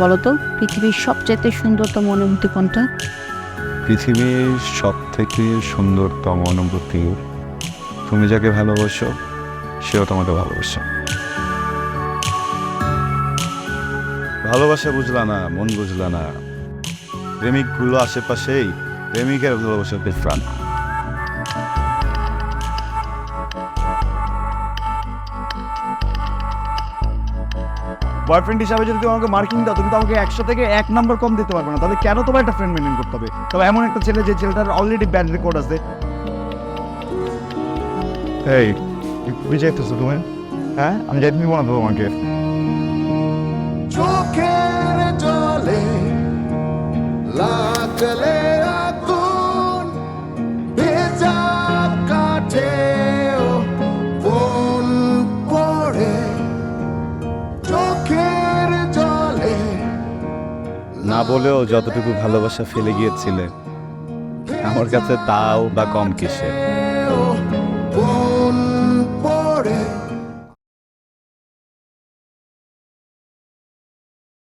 বলো তো পৃথিবীর সবচাইতে সুন্দরতম অনুভূতি কোনটা? পৃথিবীর সব থেকে সুন্দরতম অনুভূতি, তুমি যাকে ভালোবাসো, সেও তোমাকে ভালোবাসে। ভালোবাসা বুঝলা না, মন বুঝলা না। প্রেমিকগুলো আশেপাশেই প্রেমিকের ভালোবাসা প্রাণ। বয়ফ্রেন্ড হিসাবে যদি তুমি আমাকে মার্কিং দাও, তুমি তো আমাকে একশো থেকে এক নাম্বার কম দিতে পারবে না। তাহলে কেন তোমার একটা ফ্রেন্ড মেনটেন করতে হবে? তবে এমন একটা ছেলে যে ছেলেটার অলরেডি ব্যাড রেকর্ড আছে। এই, তুমি যাইতেছো তুমি? হ্যাঁ? আমি যাইতে নিবো না তোমাকে। চোখের জলে লাগলে না বলেও যতটুকু ভালোবাসা ফেলে গিয়েছিলে আমার কাছে তাও বা কম কিসে